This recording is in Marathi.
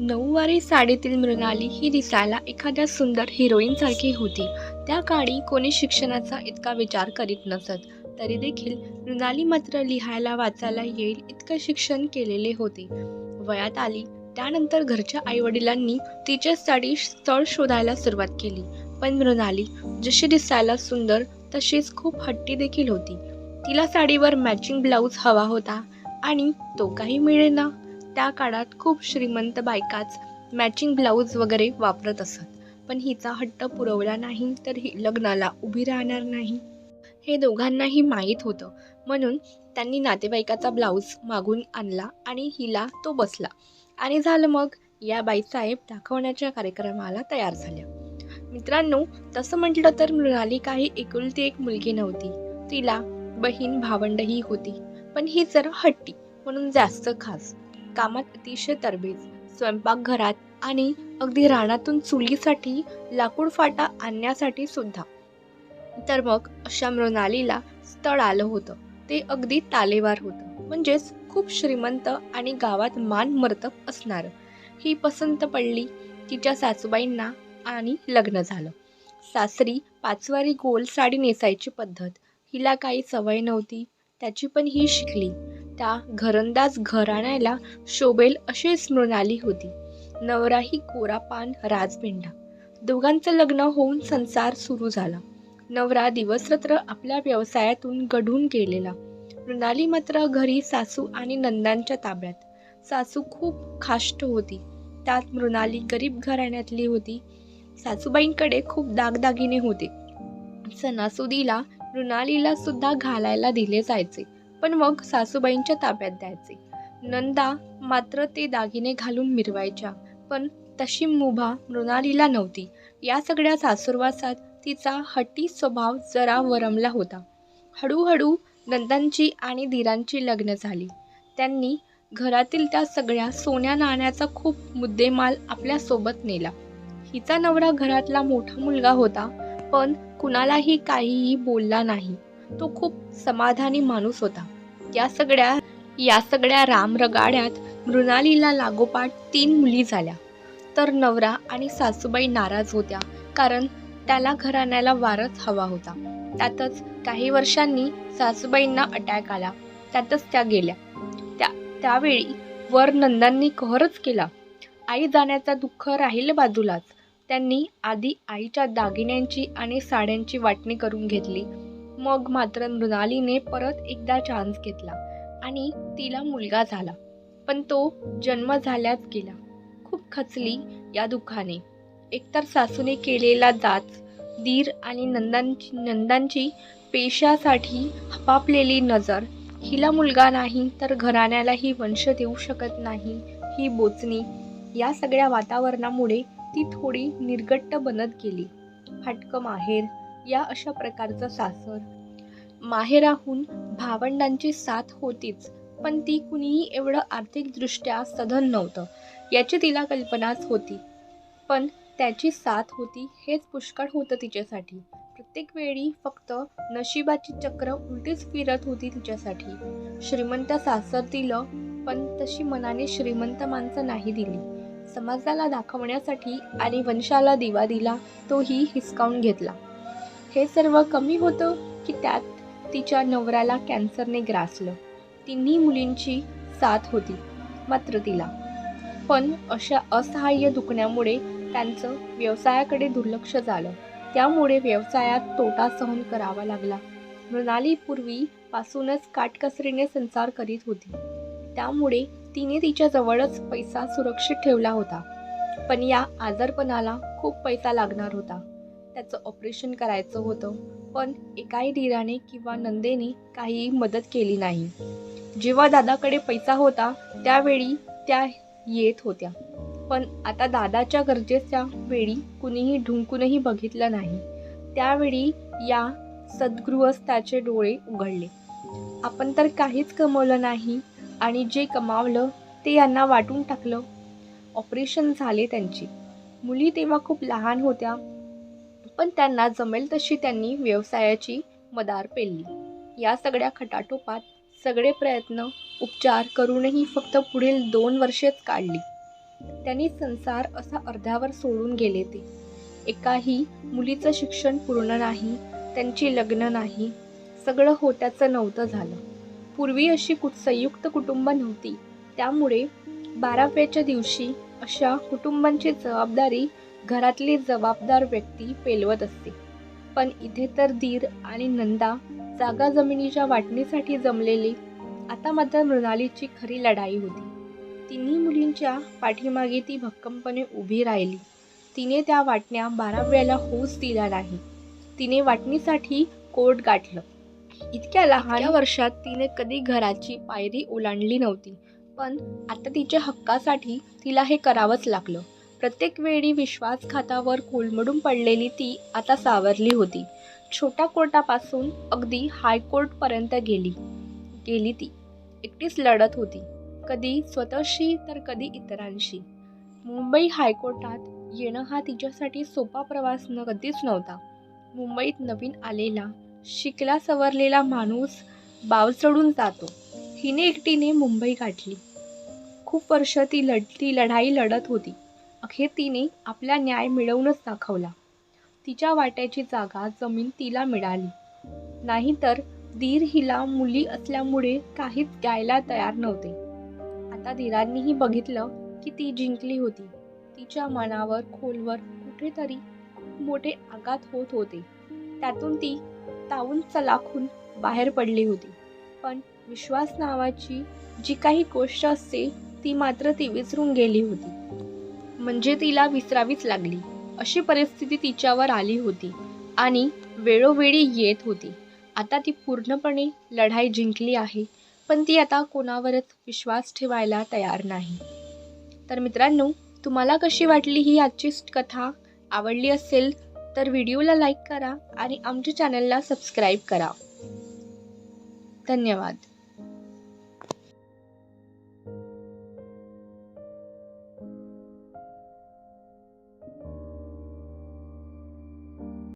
नऊवारी साडीतील मृणाली ही दिसायला एखाद्या सुंदर हिरोईनसारखी होती. त्या काळी कोणी शिक्षणाचा इतका विचार करीत नसत तरी देखील मृणाली मात्र लिहायला वाचायला येईल इतकं शिक्षण केलेले होते. वयात आली त्यानंतर घरच्या आईवडिलांनी तिच्यासाठी स्थळ शोधायला सुरुवात केली. पण मृणाली जशी दिसायला सुंदर तशीच खूप हट्टी देखील होती. तिला साडीवर मॅचिंग ब्लाऊज हवा होता आणि तो काही मिळेना. त्या काळात खूप श्रीमंत बायकाच मॅचिंग ब्लाऊज वगैरे वापरत असत. पण हिचा हट्ट पुरवला नाही तर ही लग्नाला उभी राहणार नाही. हे दोघांनाही माहीत होतं. म्हणून त्यांनी नातेवाईकाचा ब्लाऊज मागून आणला आणि हिला तो बसला. आणि झालं मग? या बाईसाहेब दाखवण्याच्या कार्यक्रमाला तयार झाल्या. मित्रांनो तसं म्हटलं तर मृणाली काही एकुलती एक मुलगी नव्हती. तिला बहीण भावंडही होती. पण ही जरा हट्टी म्हणून जास्त खास. कामात अतिशय तरबेज. स्वयंपाकघरात आणि अगदी रानातून चुलीसाठी लाकूड फाटा आणण्यासाठी सुद्धा. तर मग अशा मृणालीला स्थळ आलं होतं. ते अगदी तालेवार होतं. म्हणजेच खूप श्रीमंत आणि गावात मान मर्तब असणारं. ही पसंत पडली तिच्या सासूबाईंना आणि लग्न झालं. सासरी पाचवारी गोल साडी नेसायची पद्धत. हिला काही सवय नव्हती. त्याची पण ही शिकली. त्या घरंदाज घराण्याला शोभेल अशीच मृणाली होती. नवराही कोरापान राजपिंडा. राजपेंढा दोघांचं लग्न होऊन संसार सुरू झाला. नवरा दिवसरात्र आपल्या व्यवसायातून गढून गेलेला. मृणाली मात्र घरी सासू आणि नंदांच्या ताब्यात. सासू खूप खाष्ट होती. त्यात मृणाली गरीब घराण्यातली होती. सासूबाईंकडे खूप दागदागिने होते. सणासुदीला मृणालीला सुद्धा घालायला दिले जायचे. पण मग सासूबाईंच्या ताब्यात द्यायचे. नंदा मात्र ते दागिने घालून मिरवायच्या पण तशी मुभा मृणालीला नव्हती. या सगळ्या सासुरवासात तिचा हट्टी स्वभाव जरा वरमला होता. हळूहळू नंदांची आणि धीरांची लग्न झाली. त्यांनी घरातील त्या सगळ्या सोन्या नाण्याचा खूप मुद्देमाल आपल्यासोबत नेला. हिचा नवरा घरातला मोठा मुलगा होता पण कुणालाही काहीही बोलला नाही. तो खूप समाधानी माणूस होता. या सगळ्या या सगळ्या रामरगाड्यात मृणालीला लागोपाठ तीन मुली झाल्या. तर नवरा आणि सासूबाई नाराज होत्या कारण त्याला घराण्याला वारच हवा होता. त्यातच काही वर्षांनी सासूबाईंना अटॅक आला. त्यातच त्या गेल्या. त्या त्यावेळी वर नंदांनी कहरच केला. आई जाण्याचा दुःख राहिलं बाजूलाच. त्यांनी आधी आईच्या दागिन्यांची आणि साड्यांची वाटणी करून घेतली. मग मात्र मृणालीने परत एकदा चान्स घेतला आणि तिला मुलगा झाला. पण तो जन्म झाल्याच गेला. खूप खचली या दुःखाने. एकतर सासूने केलेला जाच दीर आणि नंदांची नंदांची पेशासाठी हपापलेली नजर हिला मुलगा नाही तर घराण्यालाही वंश देऊ शकत नाही ही बोचणी या सगळ्या वातावरणामुळे ती थोडी निर्गट्ट बनत गेली. फाटकं माहेर या अशा प्रकारचं सासर. माहेराहून भावंडांची साथ होतीच पण ती कुणीही एवढं आर्थिकदृष्ट्या सधन नव्हतं याची तिला कल्पनाच होती. पण त्याची साथ होती हेच पुष्कळ होतं तिच्यासाठी. प्रत्येक वेळी फक्त नशिबाची चक्र उलटीच फिरत होती तिच्यासाठी. श्रीमंत सासर दिलं पण तशी मनाने श्रीमंत माणसं नाही दिली. समाजाला दाखवण्यासाठी आणि वंशाला दिवा दिला तोही हिसकावून घेतला. हे सर्व कमी होतं की त्यात तिच्या नवऱ्याला कॅन्सरने ग्रासलं. तिन्ही मुलींची साथ होती मात्र तिला. पण अशा असहाय्य दुखण्यामुळे त्यांचं व्यवसायाकडे दुर्लक्ष झालं. त्यामुळे व्यवसायात तोटा सहन करावा लागला. मृणाली पूर्वीपासूनच काटकसरीने संसार करीत होती. त्यामुळे तिने तिच्या जवळच पैसा सुरक्षित ठेवला होता. पण या आजारपणाला खूप पैसा लागणार होता. त्याचं ऑपरेशन करायचं होतं. पण एकाही धीराने किंवा नंदेने काहीही मदत केली नाही. जेव्हा दादाकडे पैसा होता त्यावेळी त्या येत होत्या. पण आता दादाच्या गरजेच्या वेळी कुणीही ढुंकूनही बघितलं नाही. त्यावेळी या सद्गृहस्थाचे डोळे उघडले. आपण तर काहीच कमवलं नाही आणि जे कमावलं ते यांना वाटून टाकलं. ऑपरेशन झाले त्यांची. मुली तेव्हा खूप लहान होत्या. पण त्यांना जमेल तशी त्यांनी व्यवसायाची मदार पेलली. या सगळ्या खटाटोपात सगळे प्रयत्न उपचार करूनही फक्त पुढील दोन वर्षेच काढली. त्यांनी संसार असा अर्ध्यावर सोडून गेले ते. एकाही मुलीचं शिक्षण पूर्ण नाही त्यांची लग्न नाही सगळं होत्याचं नव्हतं झालं. पूर्वी अशी कुट संयुक्त कुटुंब नव्हती. त्यामुळे बाराव्याच्या दिवशी अशा कुटुंबांची जबाबदारी घरातली जबाबदार व्यक्ती पेलवत असते. पण इथे तर दीर आणि नंदा जागा जमिनीच्या वाटणीसाठी जमलेली आता मात्र मृणालीची खरी लढाई होती. तिन्ही मुलींच्या पाठीमागे ती भक्कमपणे उभी राहिली. तिने त्या वाटण्या बाराव्याला होऊच दिल्या नाही. तिने वाटणीसाठी कोर्ट गाठलं. इतक्या लहान वर्षात तिने कधी घराची पायरी ओलांडली नव्हती. पण आता तिच्या हक्कासाठी तिला हे करावंच लागलं. प्रत्येक वेळी विश्वासघातावर कोलमडून पडलेली ती आता सावरली होती. छोट्या कोर्टापासून अगदी हायकोर्टपर्यंत गेली. गेली ती. एकटीच लढत होती. कधी स्वतःशी तर कधी इतरांशी. मुंबई हायकोर्टात येणं हा तिच्यासाठी सोपा प्रवास न कधीच नव्हता. मुंबईत नवीन आलेला शिकला सवरलेला माणूस बाव चढून जातो. हिने एकटीने मुंबई गाठली. खूप वर्ष ती लढ ती लढाई लढत होती. अखेर तिने आपला न्याय मिळवूनच दाखवला. तिच्या वाट्याची जागा जमीन तिला मिळाली. नाहीतर धीर हिला मुली असल्यामुळे काहीच द्यायला तयार नव्हते. आता धीरांनीही बघितलं की ती जिंकली होती. तिच्या मनावर खोलवर कुठेतरी खूप मोठे आघात होत होते. त्यातून ती तावून चलाखून बाहेर पडली होती. पण विश्वास नावाची जी काही गोष्ट असते ती मात्र ती विसरून गेली होती. म्हणजे तिला विसरावीच लागली. अशी परिस्थिती तिच्यावर आली होती आणि वेळोवेळी येत होती. आता ती पूर्णपणे लढाई जिंकली आहे पण ती आता कोणावरच विश्वास ठेवायला तयार नाही. तर मित्रांनो तुम्हाला कशी वाटली ही आजची कथा? आवडली असेल तर व्हिडिओला लाईक करा आणि आमच्या चॅनलला सबस्क्राईब करा. धन्यवाद.